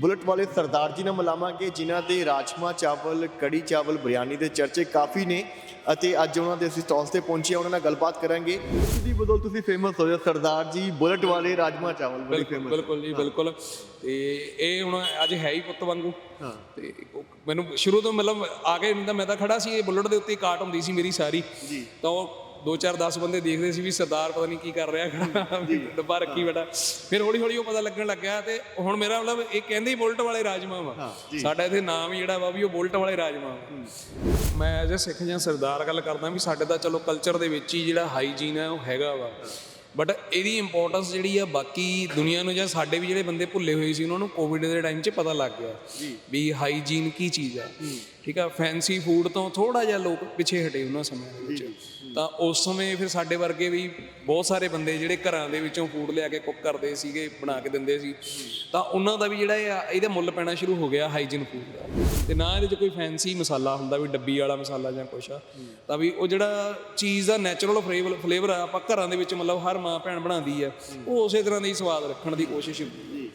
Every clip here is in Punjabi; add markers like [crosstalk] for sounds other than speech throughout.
ਬੁਲਟ ਵਾਲੇ ਸਰਦਾਰ ਜੀ ਨਾਲ ਮਿਲਾਵਾਂਗੇ ਜਿਨ੍ਹਾਂ ਦੇ ਰਾਜਮਾ ਚਾਵਲ ਕੜੀ ਚਾਵਲ ਬਿਰਿਆਨੀ ਦੇ ਚਰਚੇ ਕਾਫੀ ਨੇ ਅਤੇ ਅੱਜ ਉਹਨਾਂ ਦੇ ਅਸੀਂ ਸਟਾਲਸ ਤੇ ਪਹੁੰਚੇ ਉਹਨਾਂ ਨਾਲ ਗੱਲਬਾਤ ਕਰਾਂਗੇ। ਦੀ ਬਦਲ ਤੁਸੀਂ ਫੇਮਸ ਹੋ ਸਰਦਾਰ ਜੀ ਬੁਲਟ ਵਾਲੇ ਰਾਜਮਾ ਚਾਵਲ ਬੜੀ ਫੇਮਸ ਬਿਲਕੁਲ ਜੀ ਬਿਲਕੁਲ। ਤੇ ਇਹ ਹੁਣ ਅੱਜ ਹੈ ਹੀ ਪੁੱਤ ਵਾਂਗੂ। ਹਾਂ। ਤੇ ਮੈਨੂੰ ਸ਼ੁਰੂ ਤੋਂ ਮਤਲਬ ਆ ਕੇ ਮੈਂ ਤਾਂ ਖੜਾ ਸੀ ਇਹ ਬੁਲਟ ਦੇ ਉੱਤੇ ਕਾਟ ਹੁੰਦੀ ਸੀ ਮੇਰੀ ਸਾਰੀ। ਜੀ। ਤਾਂ ਉਹ ਦੋ ਚਾਰ 10 ਬੰਦੇ ਦੇਖਦੇ ਸੀ ਵੀ ਸਰਦਾਰ ਪਤਾ ਨਹੀਂ ਕੀ ਕਰ ਰਿਹਾ ਖੜਾ ਵੀ ਡੱਬਾ ਰੱਖੀ ਬੈਠਾ। ਫਿਰ ਹੌਲੀ ਹੌਲੀ ਉਹ ਪਤਾ ਲੱਗਣ ਲੱਗਿਆ ਤੇ ਹੁਣ ਮੇਰਾ ਮਤਲਬ ਇਹ ਕਹਿੰਦੇ ਹੀ ਬੁਲਟ ਵਾਲੇ ਰਾਜਮਾ ਵਾ। ਸਾਡਾ ਇੱਥੇ ਨਾਮ ਹੀ ਜਿਹੜਾ ਵਾ ਵੀ ਉਹ ਬੁਲਟ ਵਾਲੇ ਰਾਜਮਾ ਵਾ। ਮੈਂ ਐਜ਼ ਅ ਸਿੱਖ ਜਾਂ ਸਰਦਾਰ ਗੱਲ ਕਰਦਾ ਵੀ ਸਾਡੇ ਤਾਂ ਚਲੋ ਕਲਚਰ ਦੇ ਵਿੱਚ ਹੀ ਜਿਹੜਾ ਹਾਈਜੀਨ ਹੈ ਉਹ ਹੈਗਾ ਵਾ। ਬਟ ਇਹਦੀ ਇੰਪੋਰਟੈਂਸ ਜਿਹੜੀ ਆ ਬਾਕੀ ਦੁਨੀਆ ਨੂੰ ਜਾਂ ਸਾਡੇ ਵੀ ਜਿਹੜੇ ਬੰਦੇ ਭੁੱਲੇ ਹੋਏ ਸੀ ਉਹਨਾਂ ਨੂੰ ਕੋਵਿਡ ਦੇ ਟਾਈਮ 'ਚ ਪਤਾ ਲੱਗ ਗਿਆ ਵੀ ਹਾਈਜੀਨ ਕੀ ਚੀਜ਼ ਆ। ਠੀਕ ਆ ਫੈਂਸੀ ਫੂਡ ਤੋਂ ਥੋੜਾ ਜਿਹਾ ਲੋਕ ਪਿੱਛੇ ਹਟੇ ਉਹਨਾਂ ਸਮਿਆਂ ਦੇ ਵਿੱਚ। ਤਾਂ ਉਸ ਸਮੇਂ ਫਿਰ ਸਾਡੇ ਵਰਗੇ ਵੀ ਬਹੁਤ ਸਾਰੇ ਬੰਦੇ ਜਿਹੜੇ ਘਰਾਂ ਦੇ ਵਿੱਚੋਂ ਫੂਡ ਲਿਆ ਕੇ ਕੁੱਕ ਕਰਦੇ ਸੀਗੇ, ਬਣਾ ਕੇ ਦਿੰਦੇ ਸੀ। ਤਾਂ ਉਹਨਾਂ ਦਾ ਵੀ ਜਿਹੜਾ ਇਹ ਆ, ਇਹਦਾ ਮੁੱਲ ਪੈਣਾ ਸ਼ੁਰੂ ਹੋ ਗਿਆ ਹਾਈਜੀਨ ਫੂਡ ਦਾ। ਤੇ ਨਾ ਇਹਦੇ 'ਚ ਕੋਈ ਫੈਂਸੀ ਮਸਾਲਾ ਹੁੰਦਾ ਵੀ ਡੱਬੀ ਵਾਲਾ ਮਸਾਲਾ ਜਾਂ ਕੁਛ ਆ। ਤਾਂ ਵੀ ਉਹ ਜਿਹੜਾ ਚੀਜ਼ ਦਾ ਨੈਚੁਰਲ ਫਲੇਵਰ ਫਲੇਵਰ ਆ, ਆਪਾਂ ਘਰਾਂ ਦੇ ਵਿੱਚ ਮਤਲਬ ਹਰ ਮਾਂ ਭੈਣ ਬਣਾਉਂਦੀ ਆ, ਉਹ ਉਸੇ ਤਰ੍ਹਾਂ ਦਾ ਹੀ ਸਵਾਦ ਰੱਖਣ ਦੀ ਕੋਸ਼ਿਸ਼ ਹੁੰਦੀ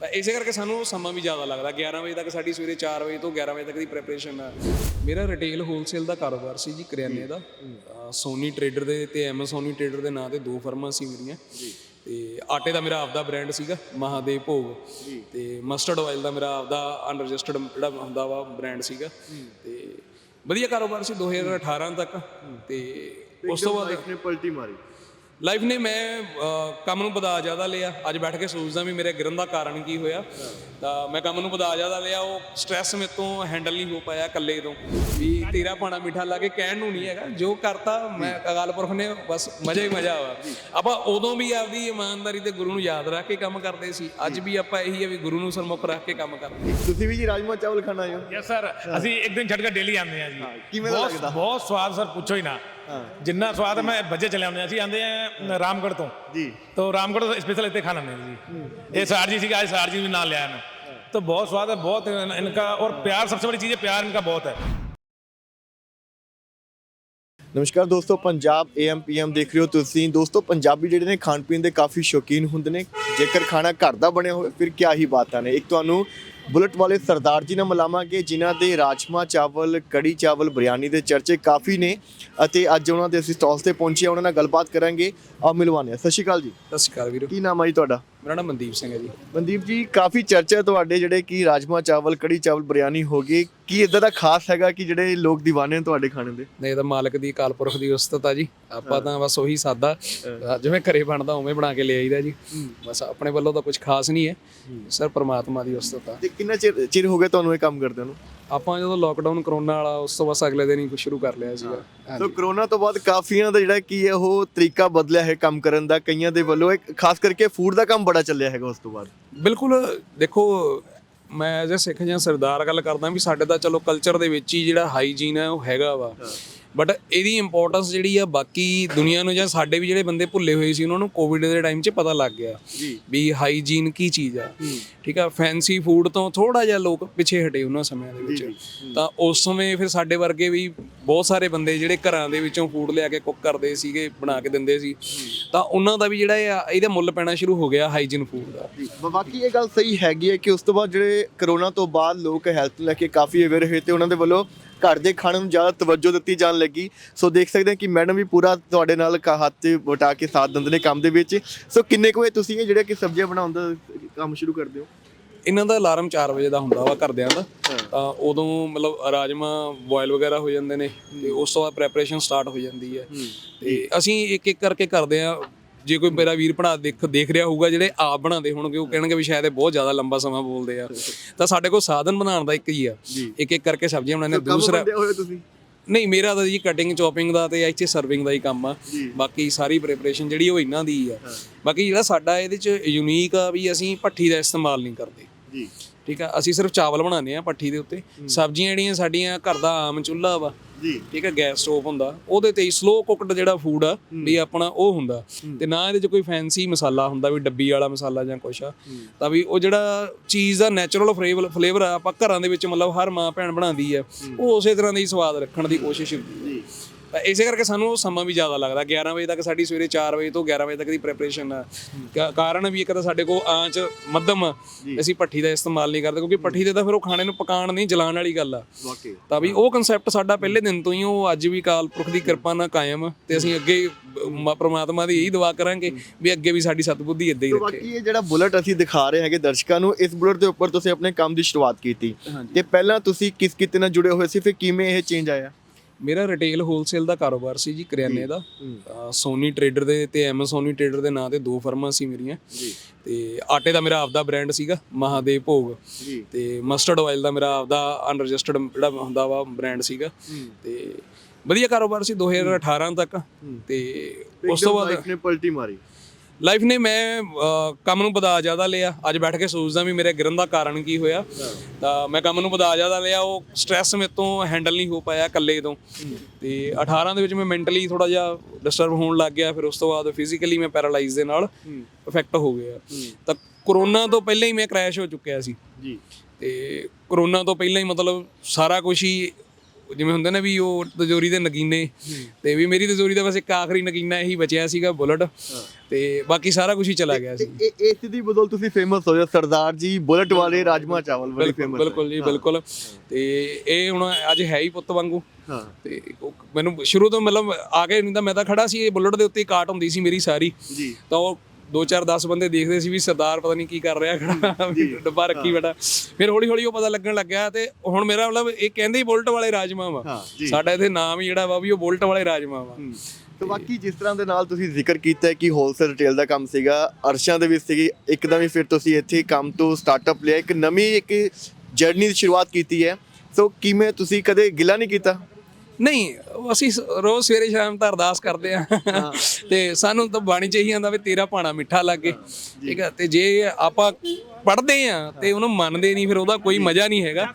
ਤਾਂ ਇਸੇ ਕਰਕੇ ਸਾਨੂੰ ਸਮਾਂ ਵੀ ਜ਼ਿਆਦਾ ਲੱਗਦਾ। 11 ਵਜੇ ਤੱਕ ਸਾਡੀ ਸਵੇਰੇ 4 ਵਜੇ ਤੋਂ 11 ਵਜੇ ਤੱਕ ਦੀ ਪ੍ਰੈਪਰੇਸ਼ਨ ਆ। ਮੇਰਾ ਰਿਟੇਲ ਹੋਲਸੇਲ ਦਾ ਕਾਰੋਬਾਰ ਸੀ ਜੀ ਕਰਿਆਨੇ ਦਾ। ਸੋਨੀ ਟਰੇਡਰ ਦੇ ਤੇ ਐਮਾਜ਼ੋਨੀ ਟਰੇਡਰ ਦੇ ਨਾਂ ਤੇ ਦੋ ਫਰਮਾਂ ਸੀ ਮੇਰੀਆਂ। ਤੇ ਆਟੇ ਦਾ ਮੇਰਾ ਆਪਦਾ ਬ੍ਰਾਂਡ ਸੀਗਾ ਮਹਾਦੇਵ ਭੋਗ। ਤੇ ਮਸਟਰਡ ਆਇਲ ਦਾ ਮੇਰਾ ਆਪਦਾ ਅਨਰਜਿਸਟਰਡ ਜਿਹੜਾ ਹੁੰਦਾ ਵਾ ਬ੍ਰਾਂਡ ਸੀਗਾ। ਤੇ ਵਧੀਆ ਕਾਰੋਬਾਰ ਸੀ 2018 ਤੱਕ। ਤੇ ਉਸ ਤੋਂ ਬਾਅਦ ਨੇ ਪਲਟੀ ਮਾਰੀ। ਲਾਈਫ ਨੇ ਮੈਂ ਅਹ, ਕੰਮ ਨੂੰ ਵਧਾ ਜ਼ਿਆਦਾ ਲਿਆ। ਅੱਜ ਬੈਠ ਕੇ ਸੋਚਦਾ ਵੀ ਮੇਰੇ ਗਿਰਨ ਦਾ ਕਾਰਨ ਕੀ ਹੋਇਆ। ਤਾਂ ਮੈਂ ਕੰਮ ਨੂੰ ਵਧਾ ਜ਼ਿਆਦਾ ਲਿਆ। ਉਹ ਸਟ੍ਰੈਸ ਮੇਰੇ ਤੋਂ ਹੈਂਡਲ ਨਹੀਂ ਹੋ ਪਾਇਆ ਇਕੱਲੇ ਤੋਂ। ਵੀ ਤੇਰਾ ਪਾਣਾ ਮਿੱਠਾ ਲਾ ਕੇ ਕਹਿਣ ਨੂੰ ਨਹੀਂ ਹੈਗਾ। ਜੋ ਕਰਤਾ ਮੈਂ ਅਕਾਲ ਪੁਰਖ ਨੇ ਬਸ ਮਜ਼ਾ ਹੀ ਮਜ਼ਾ ਵਾ। ਆਪਾਂ ਉਦੋਂ ਵੀ ਆਪਦੀ ਇਮਾਨਦਾਰੀ ਤੇ ਗੁਰੂ ਨੂੰ ਯਾਦ ਰੱਖ ਕੇ ਕੰਮ ਕਰਦੇ ਸੀ। ਅੱਜ ਵੀ ਆਪਾਂ ਇਹੀ ਹੈ ਵੀ ਗੁਰੂ ਨੂੰ ਸਰਮੁਖ ਰੱਖ ਕੇ ਕੰਮ ਕਰਦੇ ਤੁਸੀਂ ਵੀ ਜੀ ਰਾਜਮਾ ਚਾਵਲ ਖਾਣਾ ਆਏ ਹੋ? ਯੈਸ ਸਰ ਅਸੀਂ ਇੱਕ ਦਿਨ ਛੱਡ ਕੇ ਡੇਲੀ ਆਉਂਦੇ ਆ ਜੀ। ਕਿਵੇਂ ਦਾ ਬਹੁਤ- ਲੱਗਦਾ? ਬਹੁਤ ਸਵਾਦ ਸਰ ਪੁੱਛੋ ਹੀ ਨਾ। ਜਿੰਨਾ ਸਵਾਦ ਮੈਂ ਬੱਜੇ ਚਲੇ ਆਉਂਦੇ ਹਾਂ। ਅਸੀਂ ਆਉਂਦੇ ਆ ਰਾਮਗੜ੍ਹ ਤੋਂ ਜੀ तो रामगढ़ तो स्पेशल इतने खाना नहीं जी ये सार जी आज सार जी भी नाम लिया ना तो बहुत स्वाद है बहुत इनका और प्यार सबसे बड़ी चीज़ है प्यार इनका बहुत है ਨਮਸਕਾਰ ਦੋਸਤੋ ਪੰਜਾਬ AM PM ਦੇਖ ਰਹੇ ਹੋ ਤੁਸੀਂ ਦੋਸਤੋ ਪੰਜਾਬੀ ਜਿਹੜੇ ਨੇ ਖਾਣ ਪੀਣ ਦੇ ਕਾਫੀ ਸ਼ੌਕੀਨ ਹੁੰਦੇ ਨੇ ਜੇਕਰ ਖਾਣਾ ਘਰ ਦਾ ਬਣਿਆ ਹੋਵੇ ਫਿਰ ਕੀ ਹੀ ਬਾਤਾਂ ਨੇ ਇੱਕ ਤੁਹਾਨੂੰ ਬੁਲਟ ਵਾਲੇ ਸਰਦਾਰ ਜੀ ਨਾਲ ਮਿਲਾਵਾਂਗੇ ਜਿਨ੍ਹਾਂ ਦੇ ਰਾਜਮਾ ਚਾਵਲ ਕੜੀ ਚਾਵਲ ਬਿਰਿਆਨੀ ਦੇ ਚਰਚੇ ਕਾਫੀ ਨੇ ਅਤੇ ਅੱਜ ਉਹਨਾਂ ਦੇ ਅਸੀਂ ਸਟਾਲਸ ਤੇ ਪਹੁੰਚੇ ਹਾਂ ਉਹਨਾਂ ਨਾਲ ਗੱਲਬਾਤ ਕਰਾਂਗੇ। ਆਓ ਮਿਲਵਾਨੇ ਸਤਿ ਸ਼੍ਰੀ ਅਕਾਲ ਜੀ। ਸਤਿ ਸ਼੍ਰੀ ਅਕਾਲ ਵੀਰੋ। ਕੀ ਨਾਮ ਹੈ ਜੀ ਤੁਹਾਡਾ? ਮੇਰਾ ਨਾਮ ਮਨਦੀਪ ਸਿੰਘ ਹੈ ਜੀ। ਮਨਦੀਪ ਜੀ ਕਾਫੀ ਚਰਚਾ ਤੁਹਾਡੇ ਜਿਹੜੇ ਕਿ ਰਾਜਮਾ ਚਾਵਲ ਕੜੀ ਚਾਵਲ ਬਿਰਿਆਨੀ ਹੋ ਗਈ ਕੀ ਇਦਾਂ ਦਾ ਖਾਸ ਹੈਗਾ ਕਿ ਜਿਹੜੇ ਲੋਕ دیਵਾਨੇ ਨੇ ਤੁਹਾਡੇ ਖਾਣੇ ਦੇ? ਨਹੀਂ ਤਾਂ ਮਾਲਕ ਦੀ ਅਕਾਲ ਪੁਰਖ ਦੀ ਉਸਤਤ ਆ ਜੀ। ਆਪਾਂ ਤਾਂ ਬਸ ਉਹੀ ਸਾਦਾ। ਜਿਵੇਂ ਘਰੇ ਬਣਦਾ ਉਵੇਂ ਬਣਾ ਕੇ ਲਿਆਈਦਾ ਜੀ। ਬਸ ਆਪਣੇ ਵੱਲੋਂ ਤਾਂ ਕੁਝ ਖਾਸ ਨਹੀਂ ਹੈ। ਸਰ ਪ੍ਰਮਾਤਮਾ ਦੀ ਉਸਤਤ ਆ। ਤੇ ਕਿੰਨਾ ਚਿਰ ਚਿਰ ਹੋ ਗਿਆ ਤੁਹਾਨੂੰ ਇਹ ਕੰਮ ਕਰਦੇ ਨੂੰ? ਆਪਾਂ ਜਦੋਂ ਲੋਕਡਾਊਨ ਕਰੋਨਾ ਵਾਲਾ ਉਸ ਤੋਂ ਬਸ ਅਗਲੇ ਦਿਨ ਹੀ ਸ਼ੁਰੂ ਕਰ ਲਿਆ ਸੀਗਾ। ਸੋ ਕਰੋਨਾ ਤੋਂ ਬਾਅਦ ਕਾਫੀਆਂ ਦਾ ਜਿਹੜਾ ਕੀ ਹੈ ਉਹ ਤਰੀਕਾ ਬਦਲਿਆ ਹੈ ਕੰਮ ਕਰਨ ਦਾ। ਕਈਆਂ ਦੇ ਵੱਲੋਂ ਇੱਕ ਖਾਸ ਕਰਕੇ ਫੂਡ ਦਾ ਕੰਮ ਬੜਾ ਚੱਲਿਆ ਹੈਗਾ ਉਸ ਤੋਂ ਬਾਅਦ। ਬਿਲਕੁਲ ਦੇਖੋ ਮੈਂ ਐਜ਼ ਅ ਸਿੱਖ ਜਾਂ ਸਰਦਾਰ ਗੱਲ ਕਰਦਾ ਵੀ ਸਾਡੇ ਤਾਂ ਚਲੋ ਕਲਚਰ ਦੇ ਵਿੱਚ ਹੀ ਜਿਹੜਾ ਹਾਈਜੀਨ ਹੈ ਉਹ ਹੈਗਾ ਵਾ। ਬਟ ਇਹਦੀ ਇੰਪੋਰਟੈਂਸ ਜਿਹੜੀ ਆ ਬਾਕੀ ਦੁਨੀਆ ਨੂੰ ਜਾਂ ਸਾਡੇ ਵੀ ਜਿਹੜੇ ਬੰਦੇ ਭੁੱਲੇ ਹੋਏ ਸੀ ਉਹਨਾਂ ਨੂੰ ਕੋਵਿਡ ਦੇ ਟਾਈਮ 'ਚ ਪਤਾ ਲੱਗ ਗਿਆ ਵੀ ਹਾਈਜੀਨ ਕੀ ਚੀਜ਼ ਆ। ਠੀਕ ਆ? ਫੈਂਸੀ ਫੂਡ ਤੋਂ ਥੋੜਾ ਜਿਹਾ ਲੋਕ ਪਿੱਛੇ ਹਟੇ ਉਹਨਾਂ ਸਮਿਆਂ ਦੇ ਵਿੱਚ। ਤਾਂ ਉਸ ਸਮੇਂ ਫਿਰ ਸਾਡੇ ਵਰਗੇ ਵੀ ਬਹੁਤ ਸਾਰੇ ਬੰਦੇ ਜਿਹੜੇ ਘਰਾਂ ਦੇ ਵਿੱਚੋਂ ਫੂਡ ਲਿਆ ਕੇ ਕੁੱਕ ਕਰਦੇ ਸੀਗੇ ਬਣਾ ਕੇ ਦਿੰਦੇ ਸੀ। ਤਾਂ ਉਹਨਾਂ ਦਾ ਵੀ ਜਿਹੜਾ ਇਹਦਾ ਮੁੱਲ ਪੈਣਾ ਸ਼ੁਰੂ ਹੋ ਗਿਆ ਹਾਈਜੀਨ ਫੂਡ ਦਾ। ਬਾਕੀ ਇਹ ਗੱਲ ਸਹੀ ਹੈਗੀ ਹੈ ਕਿ ਉਸ ਤੋਂ ਬਾਅਦ ਜਿਹੜੇ ਕਰੋਨਾ ਤੋਂ ਬਾਅਦ ਲੋਕ ਹੈਲਥ ਲੈ ਕੇ ਕਾਫੀ ਅਵੇਅਰ ਹੋਏ ਤੇ ਉਹਨਾਂ ਦੇ ਵੱਲੋਂ ਘਰ ਦੇ ਖਾਣੇ ਨੂੰ ਜ਼ਿਆਦਾ ਤਵੱਜੋ ਦਿੱਤੀ ਜਾਣ ਲੱਗੀ। ਸੋ ਦੇਖ ਸਕਦੇ ਹਾਂ ਕਿ ਮੈਡਮ ਵੀ ਪੂਰਾ ਤੁਹਾਡੇ ਨਾਲ ਕ- ਹੱਥ ਵਟਾ ਕੇ ਸਾਥ ਦਿੰਦੇ ਨੇ ਕੰਮ ਦੇ ਵਿੱਚ। ਸੋ ਕਿੰਨੇ ਕੁ ਵਜੇ ਤੁਸੀਂ ਇਹ ਜਿਹੜੇ ਕਿ ਸਬਜ਼ੀਆਂ ਬਣਾਉਣ ਦਾ ਕੰਮ ਸ਼ੁਰੂ ਕਰਦੇ ਹੋ? ਇਹਨਾਂ ਦਾ ਅਲਾਰਮ 4 ਵਜੇ ਦਾ ਹੁੰਦਾ ਵਾ ਘਰਦਿਆਂ ਦਾ। ਤਾਂ ਉਦੋਂ ਮਤਲਬ ਰਾਜਮਾ ਬੋਇਲ ਵਗੈਰਾ ਹੋ ਜਾਂਦੇ ਨੇ ਤੇ ਉਸ ਤੋਂ ਬਾਅਦ ਪ੍ਰੈਪਰੇਸ਼ਨ ਸਟਾਰਟ ਹੋ ਜਾਂਦੀ ਹੈ। ਤੇ ਅਸੀਂ ਇੱਕ ਇੱਕ ਕਰਕੇ ਕਰਦੇ ਆ ਜੇ ਕੋਈ ਮੇਰਾ ਵੀਰ ਭਰਾ ਦੇਖ ਦੇਖ ਰਿਹਾ ਹੋਊਗਾ ਜਿਹੜੇ ਆਪ ਬਣਾਉਂਦੇ ਹੋਣਗੇ ਉਹ ਕਹਿਣਗੇ ਵੀ ਸ਼ਾਇਦ ਇਹ ਬਹੁਤ ਜ਼ਿਆਦਾ ਲੰਬਾ ਸਮਾਂ ਬੋਲਦੇ ਆ। ਤਾਂ ਸਾਡੇ ਕੋਲ ਸਾਧਨ ਬਣਾਉਣ ਦਾ ਇੱਕ ਹੀ ਆ। ਇੱਕ ਇੱਕ ਕਰਕੇ ਸਬਜ਼ੀਆਂ ਬਣਾਉਂਦੇ ਕੰਮ ਦੂਸਰਾ ਨਹੀਂ ਮੇਰਾ ਤਾਂ ਜੀ ਕਟਿੰਗ ਚੌਪਿੰਗ ਦਾ ਤੇ ਇੱਥੇ ਸਰਵਿੰਗ ਦਾ ਹੀ ਕੰਮ ਆ। ਬਾਕੀ ਸਾਰੀ ਪ੍ਰੈਪਰੇਸ਼ਨ ਜਿਹੜੀ ਉਹ ਇਹਨਾਂ ਦੀ ਆ। ਬਾਕੀ ਜਿਹੜਾ ਸਾਡਾ ਇਹਦੇ ਚ ਯੂਨੀਕ ਆ ਵੀ ਅਸੀਂ ਭੱਠੀ ਦਾ ਇਸਤੇਮਾਲ ਨਹੀਂ ਕਰਦੇ। ਜੀ। ਠੀਕ ਆ? ਅਸੀਂ ਸਿਰਫ ਚਾਵਲ ਬਣਾਉਂਦੇ ਆ ਪੱਠੀ ਦੇ ਉੱਤੇ। ਸਬਜ਼ੀਆਂ ਜਿਹੜੀਆਂ ਸਾਡੀਆਂ ਘਰ ਦਾ ਆਮ ਚੁੱਲ੍ਹਾ ਵਾ ਜੀ। ਠੀਕ ਆ ਗੈਸ ਸਟੋਵ ਹੁੰਦਾ। ਉਹਦੇ ਤੇ ਸਲੋ ਕੁਕਡ ਜਿਹੜਾ ਫੂਡ ਆ ਵੀ ਆਪਣਾ ਉਹ ਹੁੰਦਾ। ਤੇ ਨਾ ਇਹਦੇ ਚ ਕੋਈ ਫੈਂਸੀ ਮਸਾਲਾ ਹੁੰਦਾ ਵੀ ਡੱਬੀ ਵਾਲਾ ਮਸਾਲਾ ਜਾਂ ਕੁਛ ਆ। ਤਾਂ ਵੀ ਉਹ ਜਿਹੜਾ ਚੀਜ਼ ਦਾ ਨੈਚੁਰਲ ਫਲੇਵਰ ਫਲੇਵਰ ਆ ਆਪਾਂ ਘਰਾਂ ਦੇ ਵਿੱਚ ਮਤਲਬ ਹਰ ਮਾਂ ਭੈਣ ਬਣਾਉਂਦੀ ਆ ਉਹ ਉਸੇ ਤਰ੍ਹਾਂ ਦਾ ਹੀ ਸਵਾਦ ਰੱਖਣ ਦੀ ਕੋਸ਼ਿਸ਼ ਹੈ ਜੀ। ਤਾਂ ਇਸੇ ਕਰਕੇ ਸਾਨੂੰ ਉਹ ਸਮਾਂ ਵੀ ਜ਼ਿਆਦਾ ਲੱਗਦਾ। 11 ਵਜੇ ਤੱਕ ਸਾਡੀ ਸਵੇਰੇ 4 ਵਜੇ ਤੋਂ 11 ਵਜੇ ਤੱਕ ਦੀ ਪ੍ਰੈਪਰੇਸ਼ਨ ਆ। ਕਾ- ਕਾਰਨ ਵੀ ਇੱਕ ਤਾਂ ਸਾਡੇ ਕੋਲ ਆਂਚ ਮੱਧਮ ਆ। ਅਸੀਂ ਭੱਠੀ ਦਾ ਇਸਤੇਮਾਲ ਨਹੀਂ ਕਰਦੇ ਕਿਉਂਕਿ ਭੱਠੀ ਤੇ ਤਾਂ ਫਿਰ ਉਹ ਖਾਣੇ ਨੂੰ ਪਕਾਉਣ ਨਹੀਂ ਜਲਾਉਣ ਵਾਲੀ ਗੱਲ ਆ। ਵਾਕਈ। ਤਾਂ ਵੀ ਉਹ ਕਨਸੈਪਟ ਸਾਡਾ ਪਹਿਲੇ ਦਿਨ ਤੋਂ ਹੀ ਉਹ ਅੱਜ ਵੀ ਕਾਲ ਪੁਰਖ ਦੀ ਕਿਰਪਾ ਨਾਲ ਕਾਇਮ ਆ ਤੇ ਅਸੀਂ ਅੱਗੇ ਮ- ਪ੍ਰਮਾਤਮਾ ਦੀ ਇਹੀ ਦੁਆ ਕਰਾਂਗੇ ਵੀ ਅੱਗੇ ਵੀ ਸਾਡੀ ਸਤਬੁੱਧੀ ਇਦਾਂ ਹੀ ਰੱਖੇ। ਬਾਕੀ ਇਹ ਜਿਹੜਾ ਬੁਲਟ ਅਸੀਂ ਦਿਖਾ ਰਹੇ ਹੈਗੇ ਦਰਸ਼ਕਾਂ ਨੂੰ ਇਸ ਬੁਲਟ ਦੇ ਉੱਪਰ ਤੁਸੀਂ ਆਪਣੇ ਕੰਮ ਦੀ ਸ਼ੁਰੂਆਤ ਕੀਤੀ। ਤੇ ਪਹਿਲਾਂ ਤੁਸੀਂ ਕਿਸ ਕਿਤੇ ਨਾਲ ਜੁੜੇ ਹੋਏ ਸੀ ਫਿਰ ਕਿਵੇਂ ਇਹ ਚੇਂਜ ਆਇਆ? ਮੇਰਾ ਰਿਟੇਲ ਹੋਲਸੇਲ ਦਾ ਕਾਰੋਬਾਰ ਸੀ ਜੀ ਕਰਿਆਨੇ ਦਾ। ਸੋਨੀ ਟਰੇਡਰ ਦੇ ਤੇ ਐਮ ਸੋਨੀ ਟਰੇਡਰ ਦੇ ਨਾਂ ਤੇ ਦੋ ਫਰਮਾਂ ਸੀ ਮੇਰੀਆਂ। ਜੀ। ਤੇ ਆਟੇ ਦਾ ਮੇਰਾ ਆਪਦਾ ਬ੍ਰਾਂਡ ਸੀਗਾ ਮਹਾਦੇਵ ਭੋਗ। ਜੀ। ਤੇ ਮਸਟਰਡ ਆਇਲ ਦਾ ਮੇਰਾ ਆਪਦਾ ਅਨਰਜਿਸਟਰਡ ਜਿਹੜਾ ਹੁੰਦਾ ਵਾ ਬ੍ਰਾਂਡ ਸੀਗਾ। ਤੇ ਵਧੀਆ ਕਾਰੋਬਾਰ ਸੀ 2018 ਤੱਕ। ਤੇ ਉਸ ਤੋਂ ਬਾਅਦ ਲਾਈਫ ਨੇ ਪਲਟੀ ਮਾਰੀ। ਲਾਈਫ ਨੇ ਮੈਂ ਅਹ, ਕੰਮ ਨੂੰ ਵਧਾ ਜ਼ਿਆਦਾ ਲਿਆ। ਅੱਜ ਬੈਠ ਕੇ ਸੋਚਦਾ ਵੀ ਮੇਰੇ ਗਿਰਨ ਦਾ ਕਾਰਨ ਕੀ ਹੋਇਆ। ਤਾਂ ਮੈਂ ਕੰਮ ਨੂੰ ਵਧਾ ਜ਼ਿਆਦਾ ਲਿਆ। ਉਹ ਸਟ੍ਰੈਸ ਮੇਰੇ ਤੋਂ ਹੈਂਡਲ ਨਹੀਂ ਹੋ ਪਾਇਆ ਇਕੱਲੇ ਤੋਂ। ਤੇ 18 ਦੇ ਵਿੱਚ ਮੈਂ ਮੈਂਟਲੀ ਥੋੜਾ ਜਿਹਾ ਡਿਸਟਰਬ ਹੋਣ ਲੱਗ ਗਿਆ। ਫਿਰ ਉਸ ਤੋਂ ਬਾਅਦ ਫਿਜ਼ੀਕਲੀ ਮੈਂ ਪੈਰਾਲਾਈਜ਼ ਦੇ ਨਾਲ ਇਫੈਕਟ ਹੋ ਗਿਆ। ਤਾਂ ਕਰੋਨਾ ਤੋਂ ਪਹਿਲਾਂ ਹੀ ਮੈਂ ਕ੍ਰੈਸ਼ ਹੋ ਚੁੱਕਿਆ ਸੀ। ਜੀ। ਤੇ ਕਰੋਨਾ ਤੋਂ ਪਹਿਲਾਂ ਹੀ ਮਤਲਬ ਸਾਰਾ ਕੁਝ ਹੀ ਜਿਵੇਂ ਹੁੰਦੇ ਨੇ ਵੀ ਉਹ ਤਜੋਰੀ ਦੇ ਨਗੀਨੇ ਤੇ ਵੀ ਮੇਰੀ ਤਜੋਰੀ ਦਾ ਬਸ ਇੱਕ ਆਖਰੀ ਨਗੀਨਾ ਇਹੀ ਬਚਿਆ ਸੀਗਾ ਬੁਲਟ ਤੇ ਬਾਕੀ ਸਾਰਾ ਕੁਝ ਹੀ ਚਲਾ ਗਿਆ ਸੀ। ਇਸ ਦੀ ਬਦੌਲਤ ਤੁਸੀਂ ਫੇਮਸ ਹੋ ਜਾ ਸਰਦਾਰ ਜੀ ਬੁਲਟ ਵਾਲੇ ਰਾਜਮਾ ਚਾਵਲ ਬੜੀ ਫੇਮਸ ਬਿਲਕੁਲ ਜੀ ਬਿਲਕੁਲ। ਤੇ ਇਹ ਹੁਣ ਅੱਜ ਹੈ ਹੀ ਪੁੱਤ ਵਾਂਗੂ। ਹਾਂ। ਤੇ ਮੈਨੂੰ ਸ਼ੁਰੂ ਤੋਂ ਮਤਲਬ ਆ ਕੇ ਨਹੀਂ ਤਾਂ ਮੈਂ ਤਾਂ ਖੜਾ ਸੀ ਇਹ ਬੁਲਟ ਦੇ ਉੱਤੇ ਕਾਟ ਹੁੰਦੀ ਸੀ ਮੇਰੀ ਸਾਰੀ। ਜੀ। ਤਾਂ ਉਹ ਦੋ ਚਾਰ 10 ਬੰਦੇ ਦੇਖਦੇ ਸੀ ਵੀ ਸਰਦਾਰ ਪਤਾ ਨਹੀਂ ਕੀ ਕਰ ਰਿਹਾ ਖੜਾ ਡੱਬਾ ਰੱਖੀ ਬੈਠਾ। ਫਿਰ ਹੌਲੀ ਹੌਲੀ ਉਹ ਪਤਾ ਲੱਗਣ ਲੱਗਿਆ ਤੇ ਹੁਣ ਮੇਰਾ ਮਤਲਬ ਇਹ ਕਹਿੰਦੇ ਹੀ ਬੁਲਟ ਵਾਲੇ ਰਾਜਮਾ ਵਾ। ਸਾਡਾ ਇੱਥੇ ਨਾਮ ਹੀ ਜਿਹੜਾ ਵਾ ਵੀ ਉਹ ਬੁਲਟ ਵਾਲੇ ਰਾਜਮਾ ਵਾ। ਤੇ ਬਾਕੀ ਜਿਸ ਤਰ੍ਹਾਂ ਦੇ ਨਾਲ ਤੁਸੀਂ ਜ਼ਿਕਰ ਕੀਤਾ ਕਿ ਹੋਲਸੇਲ ਰਿਟੇਲ ਦਾ ਕੰਮ ਸੀਗਾ ਅਰਸ਼ਾਂ ਦੇ ਵਿੱਚ ਸੀਗੀ ਇੱਕਦਮ ਹੀ ਫਿਰ ਤੁਸੀਂ ਇੱਥੇ ਕੰਮ ਤੋਂ ਸਟਾਰਟਅਪ ਲਿਆ ਇੱਕ ਨਵੀਂ ਇੱਕ ਜਰਨੀ ਦੀ ਸ਼ੁਰੂਆਤ ਕੀਤੀ ਹੈ। ਸੋ ਕਿਵੇਂ ਤੁਸੀਂ ਕਦੇ ਗਿਲਾ ਨਹੀਂ ਕੀਤਾ? ਨਹੀਂ ਅਸੀਂ ਸ- ਰੋਜ਼ ਸਵੇਰੇ ਸ਼ਾਮ ਤਾਂ ਅਰਦਾਸ ਕਰਦੇ ਆ ਤੇ ਸਾਨੂੰ ਤਾਂ ਬਾਣੀ ਚ ਇਹੀ ਆਂਦਾ ਵੀ ਤੇਰਾ ਪਾਣਾ ਮਿੱਠਾ ਲੱਗੇ। ਠੀਕ ਹੈ ਤੇ ਜੇ ਆਪਾਂ ਪੜ੍ਹਦੇ ਆ ਤੇ ਉਹਨੂੰ ਮੰਨਦੇ ਨਹੀਂ ਫਿਰ ਉਹਦਾ ਕੋਈ ਮਜ਼ਾ ਨਹੀਂ ਹੈਗਾ।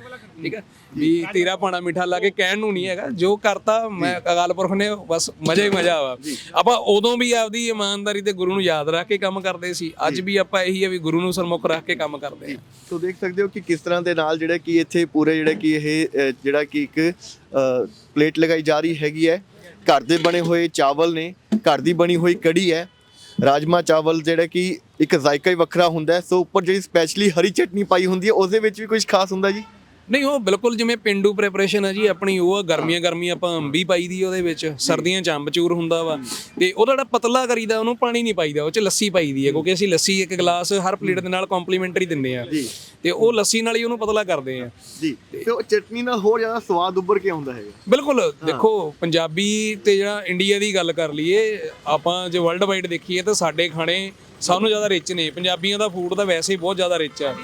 ਠੀਕ ਹੈ ਵੀ ਤੇਰਾ ਪਾਣਾ ਮਿੱਠਾ ਲੱਗੇ ਕਹਿਣ ਨੂੰ ਨਹੀਂ ਹੈਗਾ। ਜੋ ਕਰਤਾ ਮੈਂ ਅਕਾਲ ਪੁਰਖ ਨੇ ਬਸ ਮਜ਼ਾ ਹੀ ਮਜ਼ਾ ਵਾ। ਆਪਾਂ ਉਦੋਂ ਵੀ ਆਪਦੀ ਇਮਾਨਦਾਰੀ ਤੇ ਗੁਰੂ ਨੂੰ ਯਾਦ ਰੱਖ ਕੇ ਕੰਮ ਕਰਦੇ ਸੀ। ਅੱਜ ਵੀ ਆਪਾਂ ਇਹੀ ਹੈ ਵੀ ਗੁਰੂ ਨੂੰ ਸਰਮੁਖ ਰੱਖ ਕੇ ਕੰਮ ਕਰਦੇ ਆ। ਸੋ ਦੇਖ ਸਕਦੇ ਹੋ ਕਿ ਕਿਸ ਤਰ੍ਹਾਂ ਦੇ ਨਾਲ ਜਿਹੜਾ ਕਿ ਇੱਥੇ ਪੂਰੇ ਜਿਹੜਾ ਕਿ ਇਹ ਜਿਹੜਾ ਕਿ ਇੱਕ ਪਲੇਟ ਲਗਾਈ ਜਾ ਰਹੀ ਹੈਗੀ ਹੈ। ਘਰ ਦੇ ਬਣੇ ਹੋਏ ਚਾਵਲ ਨੇ ਘਰ ਦੀ ਬਣੀ ਹੋਈ ਕੜੀ ਹੈ। ਰਾਜਮਾ ਚਾਵਲ ਜਿਹੜਾ ਕਿ ਇੱਕ ਜ਼ਾਇਕਾ ਹੀ ਵੱਖਰਾ ਹੁੰਦਾ ਸੋ ਉੱਪਰ ਜਿਹੜੀ ਸਪੈਸ਼ਲੀ ਹਰੀ ਚਟਨੀ ਪਾਈ ਹੁੰਦੀ ਹੈ ਉਹਦੇ ਵਿੱਚ ਵੀ ਕੁਝ ਖਾਸ ਹੁੰਦਾ ਜੀ? ਨਹੀਂ ਉਹ ਬਿਲਕੁਲ ਜਿਵੇਂ ਪਿੰਡੂ ਪ੍ਰੈਪਰੇਸ਼ਨ ਹੈ ਜੀ ਆਪਣੀ ਉਹ ਆ, ਗਰਮੀਆਂ ਗਰਮੀਆਂ ਆਪਾਂ ਅੰਬੀ ਪਾਈ ਦੀ ਉਹਦੇ ਵਿੱਚ ਸਰਦੀਆਂ ਚ ਅੰਬਚੂਰ ਹੁੰਦਾ ਵਾ। ਤੇ ਉਹਦਾ ਜਿਹੜਾ ਪਤਲਾ ਕਰੀਦਾ ਉਹਨੂੰ ਪਾਣੀ ਨਹੀਂ ਪਾਈਦਾ ਉਹ ਚ ਲੱਸੀ ਪਾਈਦੀ ਹੈ ਕਿਉਂਕਿ ਅਸੀਂ ਲੱਸੀ ਇੱਕ ਗਲਾਸ ਹਰ ਪਲੇਟ ਦੇ ਨਾਲ ਕੰਪਲੀਮੈਂਟਰੀ ਦਿੰਦੇ ਆ। ਤੇ ਉਹ ਲੱਸੀ ਨਾਲ ਹੀ ਉਹਨੂੰ ਪਤਲਾ ਕਰਦੇ ਆ। ਜੀ। ਤੇ ਉਹ ਚਟਨੀ ਨਾਲ ਹੋਰ ਜ਼ਿਆਦਾ ਸਵਾਦ ਉੱਭਰ ਕੇ ਆਉਂਦਾ ਹੈਗਾ। ਬਿਲਕੁਲ ਦੇਖੋ ਪੰਜਾਬੀ ਤੇ ਜਿਹੜਾ ਇੰਡੀਆ ਦੀ ਗੱਲ ਕਰ ਲਈਏ ਆਪਾਂ ਜੇ ਵਰਲਡ ਵਾਈਡ ਦੇਖੀਏ ਤਾਂ ਸਾਡੇ ਖਾਣੇ ਸਾਨੂੰ ਜ਼ਿਆਦਾ ਰਿਚ ਨੇ। ਪੰਜਾਬੀਆਂ ਦਾ ਫੂਡ ਤਾਂ ਵੈਸੇ ਹੀ ਬਹੁਤ ਜ਼ਿਆਦਾ ਰਿਚ ਆ।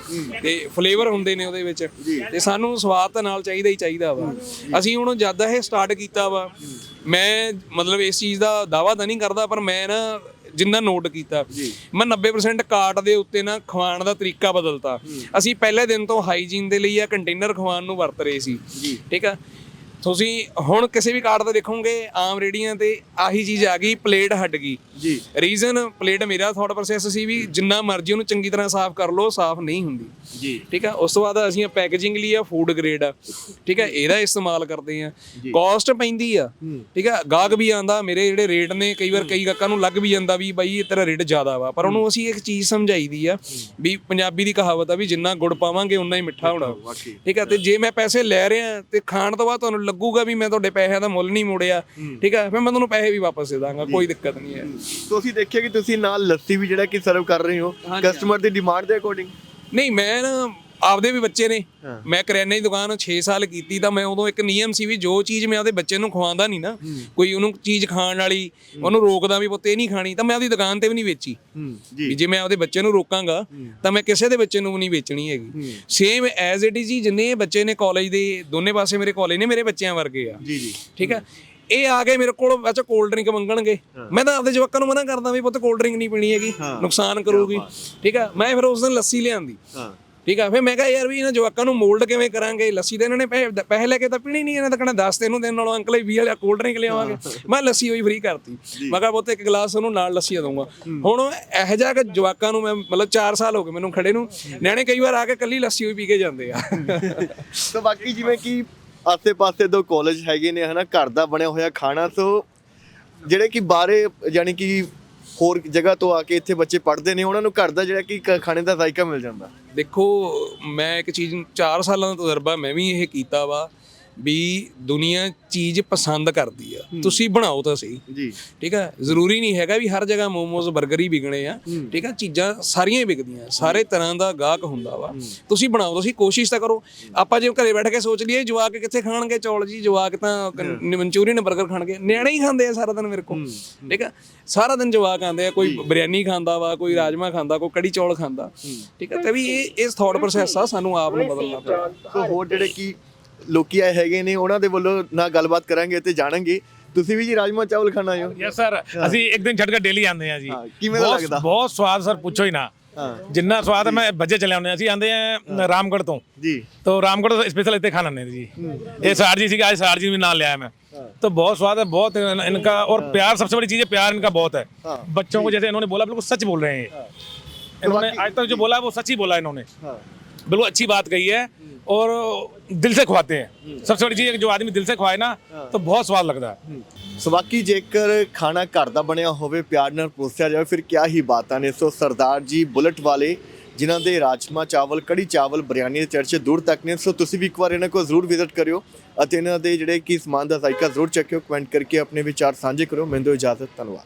ਤੇ ਫਲੇਵਰ ਹੁੰਦੇ ਨੇ ਉਹਦੇ ਵਿੱਚ। ਤੇ ਸਾਨੂੰ ਸਵਾਦ ਤਾਂ ਨਾਲ ਚਾਹੀਦਾ ਹੀ ਚਾਹੀਦਾ ਵਾ। ਅਸੀਂ ਹੁਣ ਜਦ ਇਹ ਸਟਾਰਟ ਕੀਤਾ ਵਾ। ਮੈਂ ਮਤਲਬ ਇਸ ਚੀਜ਼ ਦਾ ਦਾਵਾ ਤਾਂ ਨਹੀਂ ਕਰਦਾ ਪਰ ਮੈਂ ਨਾ ਜਿੰਨਾ ਨੋਟ ਕੀਤਾ ਮੈਂ 90% ਕਾਟ ਦੇ ਉੱਤੇ ਨਾ ਖਵਾਉਣ ਦਾ ਤਰੀਕਾ ਬਦਲਤਾ। ਅਸੀਂ ਪਹਿਲੇ ਦਿਨ ਤੋਂ ਹਾਈਜੀਨ ਦੇ ਲਈ ਆ ਕੰਟੇਨਰ ਖਵਾਉਣ ਨੂੰ ਵਰਤ ਰਹੇ ਸੀ। ਠੀਕ ਆ? ਤੁਸੀਂ ਹੁਣ ਕਿਸੇ ਵੀ ਕਾਰਡ ਤੇ ਦੇਖੋਗੇ ਆਮ ਰੇੜੀਆਂ ਤੇ ਆਹੀ ਚੀਜ਼ ਆ ਗਈ ਪਲੇਟ ਹਟ ਗਈ। ਜੀ। ਰੀਜ਼ਨ ਪਲੇਟ ਮੇਰਾ ਥਾਟ ਪ੍ਰੋਸੈਸ ਸੀ ਵੀ ਜਿੰਨਾ ਮਰਜ਼ੀ ਉਹਨੂੰ ਚੰਗੀ ਤਰ੍ਹਾਂ ਸਾਫ਼ ਕਰ ਲਓ ਸਾਫ਼ ਨਹੀਂ ਹੁੰਦੀ। ਜੀ। ਠੀਕ ਆ? ਉਸ ਤੋਂ ਬਾਅਦ ਅਸੀਂ ਪੈਕੇਜਿੰਗ ਲਈ ਆ ਫੂਡ ਗ੍ਰੇਡ ਆ। ਠੀਕ ਆ? ਇਹਦਾ ਇਸਤੇਮਾਲ ਕਰਦੇ ਆ। ਕਾਸਟ ਪੈਂਦੀ ਆ। ਠੀਕ ਆ? ਗਾਹਕ ਵੀ ਆਂਦਾ ਮੇਰੇ ਜਿਹੜੇ ਰੇਟ ਨੇ ਕਈ ਵਾਰ ਕਈ ਗਾਹਕਾਂ ਨੂੰ ਲੱਗ ਵੀ ਜਾਂਦਾ ਵੀ ਬਾਈ ਇਹ ਤੇਰਾ ਰੇਟ ਜ਼ਿਆਦਾ ਵਾ। ਪਰ ਉਹਨੂੰ ਅਸੀਂ ਇੱਕ ਚੀਜ਼ ਸਮਝਾਈਦੀ ਆ ਵੀ ਪੰਜਾਬੀ ਦੀ ਕਹਾਵਤ ਆ ਵੀ ਜਿੰਨਾ ਗੁੜ ਪਾਵਾਂਗੇ ਉਨਾ ਹੀ ਮਿੱਠਾ ਹੋਣਾ। ਠੀਕ ਆ? ਤੇ ਜੇ ਮੈਂ ਪੈਸੇ ਲੈ ਰਿਹਾ ਤੇ ਖਾਣ ਤੋਂ ਬਾਅਦ ਤੁਹਾਨੂੰ ਲੱਗੂਗਾ ਵੀ ਮੈਂ ਤੁਹਾਡੇ ਪੈਸਿਆਂ ਦਾ ਮੁੱਲ ਨਹੀਂ ਮੋੜਿਆ। ਠੀਕ ਆ? ਫਿਰ ਮੈਂ ਤੁਹਾਨੂੰ ਪੈਸੇ ਵੀ ਵਾਪਸ ਦੇ ਦਾਂਗਾ ਕੋਈ ਦਿੱਕਤ ਨਹੀਂ ਹੈ। ਸੋ ਅਸੀਂ ਦੇਖਿਆ ਕਿ ਤੁਸੀਂ ਨਾਲ ਲੱਸੀ ਵੀ ਜਿਹੜਾ ਕਿ ਸਰਵ ਕਰ ਰਹੇ ਹੋ ਕਸਟਮਰ ਦੀ ਡਿਮਾਂਡ ਦੇ ਅਕੋਰਡਿੰਗ ਨਹੀਂ ਮੈਂ ਨਾ ਆਪਦੇ ਵੀ ਬੱਚੇ ਨੇ। ਮੈਂ ਕਰਿਆਨੇ ਦੀ ਦੁਕਾਨ 6 ਸਾਲ ਕੀਤੀ ਤਾਂ ਮੈਂ ਉਦੋਂ ਇੱਕ ਨਿਯਮ ਸੀ ਵੀ ਜੋ ਚੀਜ਼ ਮੈਂ ਆਪਦੇ ਬੱਚੇ ਨੂੰ ਖਵਾਉਂਦਾ ਨਹੀਂ ਨਾ ਕੋਈ ਉਹਨੂੰ ਚੀਜ਼ ਖਾਣ ਵਾਲੀ ਉਹਨੂੰ ਰੋਕਦਾ ਵੀ ਪੁੱਤ ਇਹ ਨਹੀਂ ਖਾਣੀ ਤਾਂ ਮੈਂ ਆਪਦੀ ਦੁਕਾਨ ਤੇ ਵੀ ਨਹੀਂ ਵੇਚੀ। ਵੀ ਜੇ ਮੈਂ ਆਪਦੇ ਬੱਚੇ ਨੂੰ ਰੋਕਾਂਗਾ ਤਾਂ ਮੈਂ ਕਿਸੇ ਦੇ ਬੱਚੇ ਨੂੰ ਵੀ ਨਹੀਂ ਵੇਚਣੀ ਹੈਗੀ। ਸੇਮ ਐਜ਼ ਇਟ ਇਜ਼ ਜਿੰਨੇ ਬੱਚੇ ਨੇ ਕਾਲਜ ਦੇ ਦੋਨੇ ਪਾਸੇ ਮੇਰੇ ਕਾਲਜ ਨੇ ਮੇਰੇ ਬੱਚਿਆਂ ਵਰਗੇ ਆ। ਜੀ ਜੀ। ਠੀਕ ਹੈ ਇਹ ਆ ਕੇ ਮੇਰੇ ਕੋਲ ਅੱਛਾ ਕੋਲਡ ਡਰਿੰਕ ਮੰਗਣਗੇ। ਮੈਂ ਤਾਂ ਆਪਦੇ ਜਵਾਕਾਂ ਨੂੰ ਮਨਾ ਕਰਦਾ ਵੀ ਪੁੱਤ ਕੋਲਡ ਡਰਿੰਕ ਨਹੀਂ ਪੀਣੀ ਹੈਗੀ ਨੁਕਸਾਨ ਕਰੂਗੀ। ਠੀਕ ਹੈ ਮੈਂ ਫਿਰ ਉਸ ਦਿਨ ਲੱਸੀ ਲਿਆਂਦੀ। ਠੀਕ ਆ ਫਿਰ ਮੈਂ ਕਿਹਾ ਯਾਰ ਵੀ ਇਹਨਾਂ ਜਵਾਕਾਂ ਨੂੰ ਮੋਲਡ ਕਿਵੇਂ ਕਰਾਂਗੇ? ਲੱਸੀ ਦੇ ਇਹਨਾਂ ਨੇ ਪੈਸੇ ਪੈਸੇ ਲੈ ਕੇ ਤਾਂ ਪੀਣੀ ਨਹੀਂ ਇਹਨਾਂ ਤਾਂ ਕਹਿੰਦਾ 10 ਤੈਨੂੰ ਦੇਣ ਨਾਲੋਂ ਅੰਕਲ 20 ਵਾਲਾ ਕੋਲਡ ਡਰਿੰਕ ਲਿਆਵਾਂਗੇ। ਮੈਂ ਲੱਸੀ ਹੋਈ ਫ੍ਰੀ ਕਰਤੀ। ਮੈਂ ਕਿਹਾ ਪੁੱਤ ਇੱਕ ਗਲਾਸ ਉਹਨੂੰ ਨਾਲ ਲੱਸੀ ਦਊਂਗਾ। ਹੁਣ ਇਹੋ ਜਿਹਾ ਕਿ ਜਵਾਕਾਂ ਨੂੰ ਮੈਂ ਮਤਲਬ 4 ਸਾਲ ਹੋ ਗਏ ਮੈਨੂੰ ਖੜੇ ਨੂੰ। ਨਿਆਣੇ ਕਈ ਵਾਰ ਆ ਕੇ ਕੱਲੀ ਲੱਸੀ ਹੋਈ ਪੀ ਕੇ ਜਾਂਦੇ ਆ। [laughs] ਸੋ ਬਾਕੀ ਜਿਵੇਂ ਕਿ ਆਸੇ-ਪਾਸੇ ਦੋ ਕਾਲਜ ਹੈਗੇ ਨੇ ਹਨਾ ਘਰ ਦਾ ਬਣਿਆ ਹੋਇਆ ਖਾਣਾ ਸੋ ਜਿਹੜੇ ਕਿ ਬਾਹਰੇ ਯਾਨੀ ਕਿ ਹੋਰ ਜਗ੍ਹਾ ਤੋਂ ਆ ਕੇ ਇੱਥੇ ਬੱਚੇ ਪੜ੍ਹਦੇ ਨੇ, ਉਹਨਾਂ ਨੂੰ ਘਰ ਦਾ ਜਿਹੜਾ ਕਿ ਕ- ਖਾਣੇ ਦਾ ਜ਼ਾਇਕਾ ਮਿਲ ਜਾਂਦਾ। ਦੇਖੋ, ਮੈਂ ਇੱਕ ਚੀਜ਼ 4 ਸਾਲਾਂ ਦਾ ਤਜਰਬਾ ਮੈਂ ਵੀ ਇਹ ਕੀਤਾ ਵਾ ਵੀ ਦੁਨੀਆ ਚੀਜ਼ ਪਸੰਦ ਕਰਦੀ ਆ। ਤੁਸੀਂ ਬਣਾਓ ਤਾਂ ਸਹੀ। ਜੀ। ਠੀਕ ਹੈ ਜ਼ਰੂਰੀ ਨਹੀਂ ਹੈਗਾ ਵੀ ਹਰ ਜਗ੍ਹਾ ਮੋਮੋਜ਼ 버ਗਰ ਹੀ ਵਿਕਣੇ ਆ। ਠੀਕ ਹੈ ਚੀਜ਼ਾਂ ਸਾਰੀਆਂ ਹੀ ਵਿਕਦੀਆਂ। ਸਾਰੇ ਤਰ੍ਹਾਂ ਦਾ ਗਾਹਕ ਹੁੰਦਾ ਵਾ। ਤੁਸੀਂ ਬਣਾਓ ਤੁਸੀਂ ਕੋਸ਼ਿਸ਼ ਤਾਂ ਕਰੋ। ਆਪਾਂ ਜੇ ਘਰੇ ਬੈਠ ਕੇ ਸੋਚ ਲਈਏ ਜਵਾਕ ਕਿੱਥੇ ਖਾਣਗੇ? ਚੌਲ ਜੀ ਜਵਾਕ ਤਾਂ ਮਨਚੂਰੀਅਨ 버ਗਰ ਖਾਣਗੇ। ਨਿਆਣੇ ਹੀ ਖਾਂਦੇ ਆ ਸਾਰਾ ਦਿਨ ਮੇਰੇ ਕੋਲ। ਠੀਕ ਹੈ ਸਾਰਾ ਦਿਨ ਜਵਾਕ ਆਉਂਦੇ ਆ ਕੋਈ ਬਿਰਿਆਨੀ ਖਾਂਦਾ ਵਾ ਕੋਈ ਰਾਜਮਾ ਖਾਂਦਾ ਕੋਈ ਕੜੀ ਚੌਲ ਖਾਂਦਾ। ਠੀਕ ਹੈ ਤੇ ਵੀ ਇਹ ਇਸ ਥਾਟ ਪ੍ਰੋਸੈਸ ਆ ਸਾਨੂੰ ਆਪ ਨੂੰ ਬਦਲਣਾ ਪੈਣਾ ਸੋ ਹੋਰ ਜਿਹੜੇ ਕਿ ਲੋਕੀ ਆਏ ਹੈਗੇ ਨੇ ਉਹਨਾਂ ਦੇ ਵੱਲੋਂ ਨਾਲ ਗੱਲਬਾਤ ਕਰਾਂਗੇ ਤੇ ਜਾਣਾਂਗੇ। ਤੁਸੀਂ ਵੀ ਜੀ ਰਾਜਮਾ ਚਾਵਲ ਖਾਣ ਆਏ ਹੋ? ਸਰ ਅਸੀਂ ਇੱਕ ਦਿਨ ਛੱਡ ਕੇ ਡੇਲੀ ਆਉਂਦੇ ਆ ਜੀ। ਕਿਵੇਂ ਬਹੁਤ- ਲੱਗਦਾ? ਬਹੁਤ ਸਵਾਦ ਸਰ ਪੁੱਛੋ ਹੀ ਨਾ। ਜਿੰਨਾ ਸਵਾਦ ਹੈ, ਮੈਂ ਬੱਜੇ ਚਲੇ ਆਉਂਦੇ ਹਾਂ। ਅਸੀਂ ਆਂਦੇ ਆ ਰਾਮਗੜ੍ਹ ਤੋਂ। ਜੀ। ਤੋ ਰਾਮਗੜ੍ਹ ਤੋਂ ਸਪੈਸ਼ਲ ਇੱਥੇ ਖਾਣ ਆਉਂਦੇ ਜੀ। ਇਹ ਸਾਰਜੀ ਸੀਗਾ ਅੱਜ ਸਾਰਜੀ ਵੀ ਨਾਲ ਲਿਆ ਮੈਂ। तो बहुत स्वाद है बहुत इन- इनका और प्यार सबसे बड़ी चीज़ है प्यार इनका बहुत है हाँ। बच्चों को जैसे इन्होंने बोला बिल्कुल सच बोल रहे हैं ये। इन्होंने आज तक जो बोला है, वो सच ही बोला है इन्होंने हाँ बिल्कुल अच्छी और दिल से खुआते हैं सबसे बड़ी चीज है कि जो आदमी दिल से खुआए ना तो बहुत स्वाद लगता है ਸੋ ਬਾਕੀ ਜੇਕਰ ਖਾਣਾ ਘਰ ਦਾ ਬਣਿਆ ਹੋਵੇ ਪਿਆਰ ਨਾਲ ਪਰੋਸਿਆ ਜਾਵੇ ਫਿਰ ਕਿਆ ਹੀ ਬਾਤਾਂ ਨੇ ਸੋ ਸਰਦਾਰ ਜੀ ਬੁਲਟ ਵਾਲੇ ਜਿਨ੍ਹਾਂ ਦੇ ਰਾਜਮਾ ਚਾਵਲ ਕੜੀ ਚਾਵਲ ਬਿਰਿਆਨੀ ਦੇ ਚਰਚੇ ਦੂਰ ਤੱਕ ਨੇ ਸੋ ਤੁਸੀਂ ਵੀ ਇੱਕ ਵਾਰ ਇਹਨਾਂ ਕੋਲ ਜ਼ਰੂਰ ਵਿਜ਼ਿਟ ਕਰਿਓ ਅਤੇ ਇਹਨਾਂ ਦੇ ਜਿਹੜੇ ਕੀ ਸਮਾਨ ਦਾ ਜ਼ਾਇਕਾ ਜ਼ਰੂਰ ਚੱਕਿਓ ਕਮੈਂਟ ਕਰਕੇ ਆਪਣੇ ਵਿਚਾਰ ਸਾਂਝੇ ਕਰੋ ਮੈਨੂੰ ਦਿਓ ਇਜਾਜ਼ਤ ਧੰਨਵਾਦ